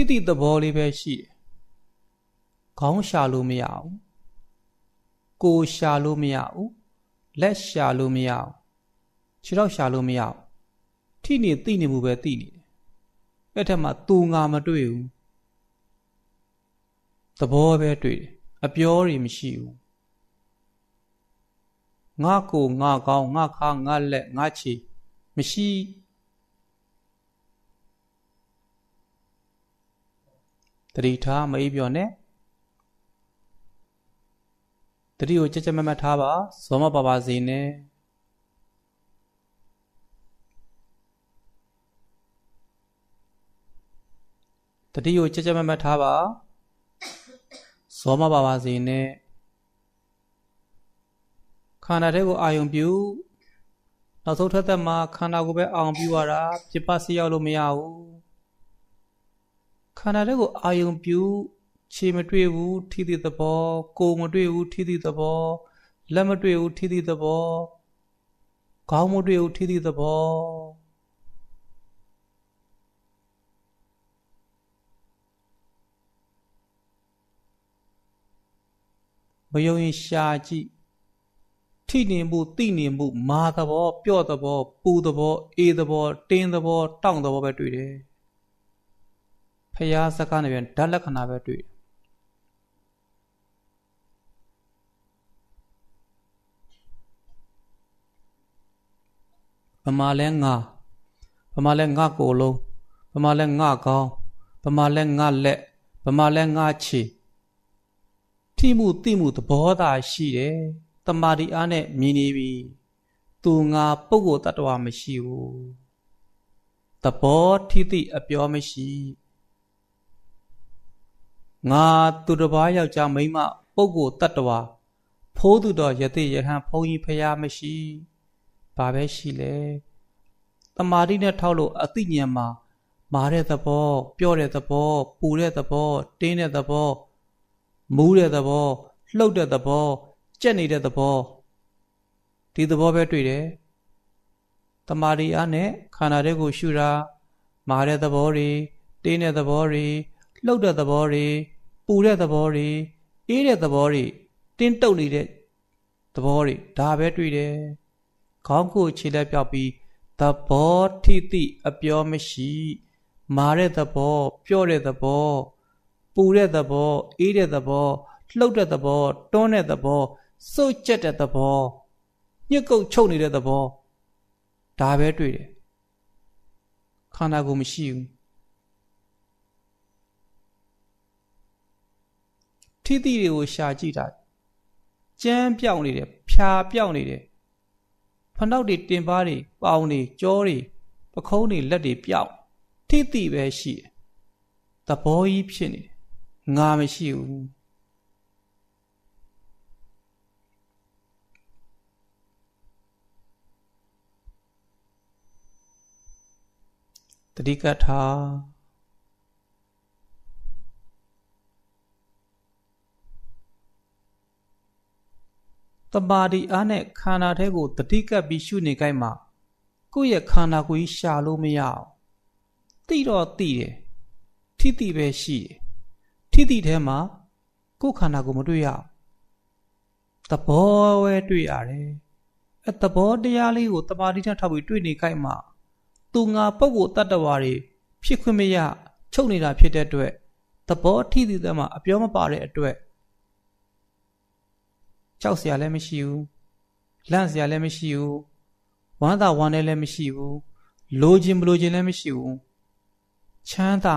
ထိသည့်သဘောလေးပဲရှိတယ်ခေါင်းရှာလို့မရဘူးကိုယ်ရှာလို့မရဘူးလက်ရှာလို့မရဘူးခြေထောက်ရှာလို့မရဘူးထိနေသိနေမှုပဲသိနေတယ်အဲ့ထက်မှသူငါမတွေ့ဘူးသဘောပဲတွေ့တယ်အပြောတွေမရှိဘူးငါကိုငါကောင်းငါခါငါလက်ငါချီမရှိ တတိထားမအေးပြောနဲ့တတိကိုကြက်ကြက်မတ်မတ်ထားပါဇောမပါပါစေနဲ့တတိကိုကြက်ကြက်မတ်မတ်ထားပါဇောမပါပါစေနဲ့ခန္ဓာထဲကိုအာယုံပြုနောက်ဆုံးထပ်သက်မှာခန္ဓာကိုယ်ပဲအာရုံပြုရတာပြပစီရောက်လို့မရဘူး ခန္ဓာထဲကိုအာယုံပြုခြေမတွေ့ဘူးထိသည့်သဘောကိုယ်မတွေ့ဘူးထိသည့်သဘောလက်မတွေ့ဘူးထိသည့်သဘောခေါင်းမတွေ့ဘူးထိသည့်သဘောမယုံရင်ရှာကြည့်ထိနေမှုတိနေမှုမာသဘော ပြော့သဘော ပူသဘောအေးသဘောတင်းသဘောတောင့်သဘောပဲတွေ့တယ် ဖျားစကားနဲ့ပြန်ဓာတ်လက္ခဏာပဲတွေ့တယ်ဗမာလဲငါဗမာလဲငါကိုယ်လုံးဗမာလဲငါကောင်းဗမာလဲငါလက်ဗမာလဲငါခြေထိမှုတိမှုသဘောသာရှိတယ်တမာဒီအားနဲ့မြင်နေပြီသူငါပုဂ္ဂိုလ်တ attva မရှိဘူးသဘောထိတိအပြောမရှိ ငါသူတစ်ပါးယောက်ျားမိန်းမပုဂ္ဂိုလ်တ attva ဖိုးသူတော်ယတိယဟန်ဘုန်းကြီးဖရာမရှိဘာပဲရှိလဲတမာတိနဲ့ထောက်လို့အသိဉာဏ်မှာမာတဲ့သဘောပြောတဲ့သဘောပူတဲ့သဘောတင်းတဲ့သဘောမူးတဲ့သဘောလှုပ်တဲ့သဘောကြက်နေတဲ့သဘောဒီသဘောပဲတွေ့တယ်တမာရီအားနဲ့ခန္ဓာတွေကိုရှုတာမာတဲ့သဘောတွေတင်းတဲ့သဘောတွေ လှုပ်တဲ့သဘောတွေပူတဲ့သဘောတွေအေးတဲ့သဘောတွေတင်းတုပ်နေတဲ့သဘောတွေဒါပဲတွေ့တယ်ခေါင်းကိုခြေလက်ပြောက်ပြီးသဘောထိတိအပြောမရှိမာတဲ့သဘောပြောတဲ့သဘောပူတဲ့သဘောအေးတဲ့သဘောလှုပ်တဲ့သဘောတွန်းတဲ့သဘောစိုးကျက်တဲ့သဘောညှစ်ကုတ်ချုပ်နေတဲ့သဘောဒါပဲတွေ့တယ်ခန္ဓာကိုယ်မရှိဘူး ထိတိတွေကိုရှာကြည့်တာကြမ်းပြောင်းနေတယ်ဖြာပြောင်းနေတယ်ဖနှောက်တွေတင်ပါးတွေပေါင်တွေကြောတွေပခုံးတွေလက်တွေပြောင်းထိတိပဲရှိတယ်သဘောကြီးဖြစ်နေတယ်ငါမရှိဘူးတတိကထာ တမာဒီအားနဲ့ခန္ဓာထဲကိုတတိကပ်ပြီးရှုနေကြမှာကိုယ့်ရဲ့ခန္ဓာကိုယ်ကြီးရှာလို့မရအောင်တိတော့တိတယ်ထိတိပဲရှိတယ်ထိတိထဲမှာကိုယ်ခန္ဓာကိုမတွေ့ရအောင်သဘောပဲတွေ့ရတယ်အဲသဘောတရားလေးကိုတမာတိထထောက်ပြီးတွေ့နေကြမှာသူငါပုဂ္ဂိုလ်တ attva တွေဖြစ်ခွင့်မရချုပ်နေတာဖြစ်တဲ့အတွက်သဘောထိသည့်သက်မှာအပြောမပါတဲ့အတွက် ကြောက်စရာလည်းမရှိဘူးလန့်စရာလည်းမရှိဘူးဝမ်းသာဝမ်းနည်းလည်းမရှိဘူးလိုချင်မလိုချင်လည်းမရှိဘူးချမ်းသာ